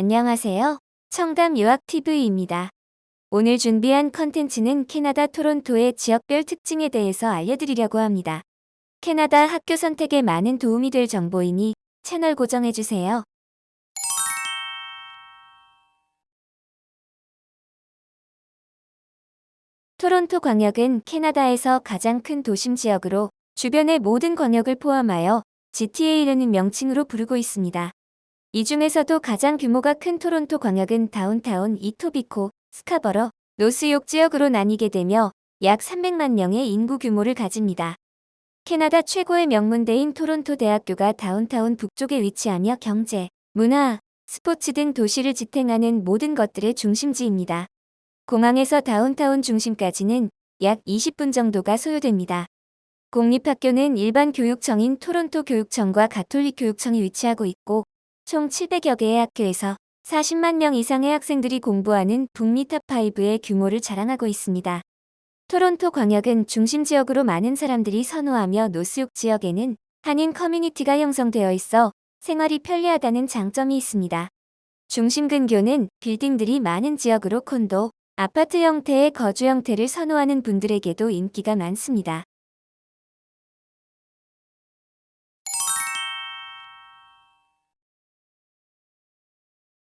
안녕하세요. 청담 유학TV입니다. 오늘 준비한 컨텐츠는 캐나다 토론토의 지역별 특징에 대해서 알려드리려고 합니다. 캐나다 학교 선택에 많은 도움이 될 정보이니 채널 고정해주세요. 토론토 광역은 캐나다에서 가장 큰 도심 지역으로 주변의 모든 광역을 포함하여 GTA라는 명칭으로 부르고 있습니다. 이 중에서도 가장 규모가 큰 토론토 광역은 다운타운 이토비코, 스카버러, 노스욕 지역으로 나뉘게 되며 약 300만 명의 인구 규모를 가집니다. 캐나다 최고의 명문대인 토론토 대학교가 다운타운 북쪽에 위치하며 경제, 문화, 스포츠 등 도시를 지탱하는 모든 것들의 중심지입니다. 공항에서 다운타운 중심까지는 약 20분 정도가 소요됩니다. 공립학교는 일반 교육청인 토론토 교육청과 가톨릭 교육청이 위치하고 있고 총 700여 개의 학교에서 40만 명 이상의 학생들이 공부하는 북미 탑5의 규모를 자랑하고 있습니다. 토론토 광역은 중심 지역으로 많은 사람들이 선호하며 노스욕 지역에는 한인 커뮤니티가 형성되어 있어 생활이 편리하다는 장점이 있습니다. 중심 근교는 빌딩들이 많은 지역으로 콘도, 아파트 형태의 거주 형태를 선호하는 분들에게도 인기가 많습니다.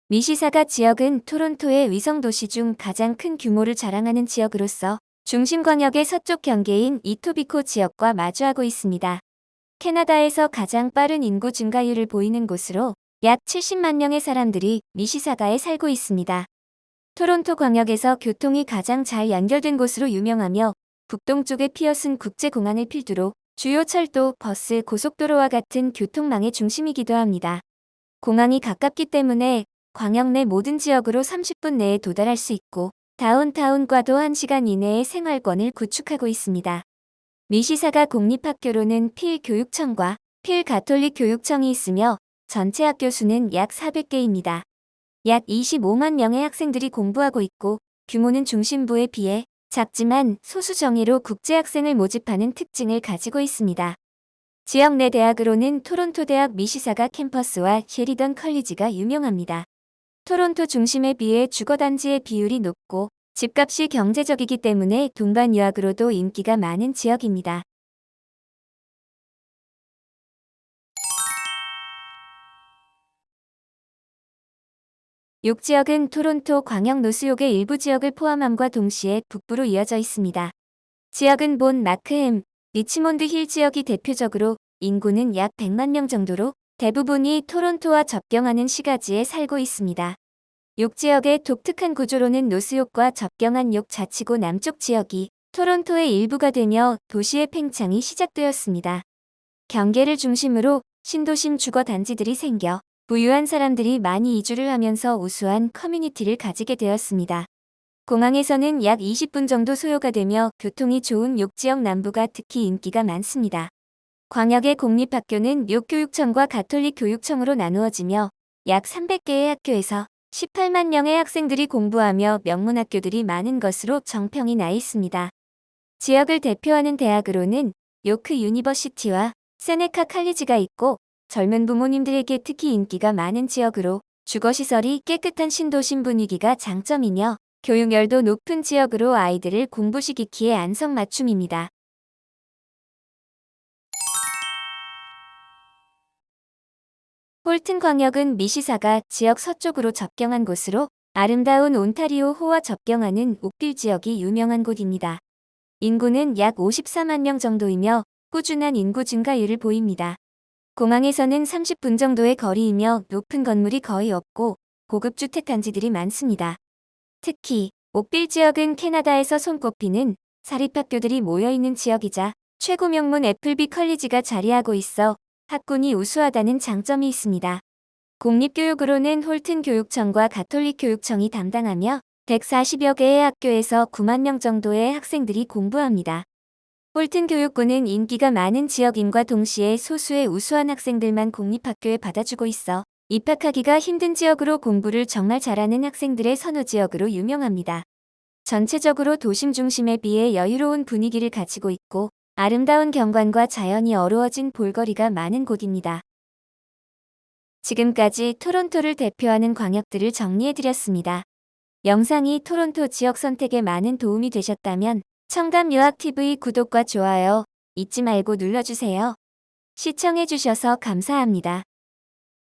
미시사가 지역은 토론토의 위성 도시 중 가장 큰 규모를 자랑하는 지역으로서 중심 광역의 서쪽 경계인 이토비코 지역과 마주하고 있습니다. 캐나다에서 가장 빠른 인구 증가율을 보이는 곳으로 약 70만 명의 사람들이 미시사가에 살고 있습니다. 토론토 광역에서 교통이 가장 잘 연결된 곳으로 유명하며 북동쪽의 피어슨 국제공항을 필두로 주요 철도, 버스, 고속도로와 같은 교통망의 중심이기도 합니다. 공항이 가깝기 때문에 광역 내 모든 지역으로 30분 내에 도달할 수 있고 다운타운과도 1시간 이내의 생활권을 구축하고 있습니다. 미시사가 공립학교로는 필 교육청과 필 가톨릭 교육청이 있으며 전체 학교 수는 약 400개입니다. 약 25만 명의 학생들이 공부하고 있고 규모는 중심부에 비해 작지만 소수 정예로 국제학생을 모집하는 특징을 가지고 있습니다. 지역 내 대학으로는 토론토 대학 미시사가 캠퍼스와 셰리던 컬리지가 유명합니다. 토론토 중심에 비해 주거단지의 비율이 높고 집값이 경제적이기 때문에 동반 유학으로도 인기가 많은 지역입니다. 욕 지역은 토론토 광역 노스욕의 일부 지역을 포함함과 동시에 북부로 이어져 있습니다. 지역은 본 마크햄, 리치몬드 힐 지역이 대표적으로 인구는 약 100만 명 정도로 대부분이 토론토와 접경하는 시가지에 살고 있습니다. 욕 지역의 독특한 구조로는 노스욕과 접경한 욕 자치구 남쪽 지역이 토론토의 일부가 되며 도시의 팽창이 시작되었습니다. 경계를 중심으로 신도심 주거 단지들이 생겨 부유한 사람들이 많이 이주를 하면서 우수한 커뮤니티를 가지게 되었습니다. 공항에서는 약 20분 정도 소요가 되며 교통이 좋은 욕 지역 남부가 특히 인기가 많습니다. 광역의 공립학교는 욕교육청과 가톨릭 교육청으로 나누어지며 약 300개의 학교에서 18만 명의 학생들이 공부하며 명문학교들이 많은 것으로 정평이 나 있습니다. 지역을 대표하는 대학으로는 요크 유니버시티와 세네카 칼리지가 있고 젊은 부모님들에게 특히 인기가 많은 지역으로 주거시설이 깨끗한 신도심 분위기가 장점이며 교육열도 높은 지역으로 아이들을 공부시키기에 안성맞춤입니다. 홀튼 광역은 미시사가 지역 서쪽으로 접경한 곳으로 아름다운 온타리오 호와 접경하는 옥빌 지역이 유명한 곳입니다. 인구는 약 54만 명 정도이며 꾸준한 인구 증가율을 보입니다. 공항에서는 30분 정도의 거리이며 높은 건물이 거의 없고 고급 주택 단지들이 많습니다. 특히 옥빌 지역은 캐나다에서 손꼽히는 사립학교들이 모여있는 지역이자 최고 명문 애플비 컬리지가 자리하고 있어 학군이 우수하다는 장점이 있습니다. 공립교육으로는 홀튼 교육청과 가톨릭 교육청이 담당하며 140여 개의 학교에서 9만 명 정도의 학생들이 공부합니다. 홀튼 교육구는 인기가 많은 지역임과 동시에 소수의 우수한 학생들만 공립학교에 받아주고 있어 입학하기가 힘든 지역으로 공부를 정말 잘하는 학생들의 선호 지역으로 유명합니다. 전체적으로 도심 중심에 비해 여유로운 분위기를 가지고 있고 아름다운 경관과 자연이 어우러진 볼거리가 많은 곳입니다. 지금까지 토론토를 대표하는 광역들을 정리해드렸습니다. 영상이 토론토 지역 선택에 많은 도움이 되셨다면 청담유학TV 구독과 좋아요 잊지 말고 눌러주세요. 시청해주셔서 감사합니다.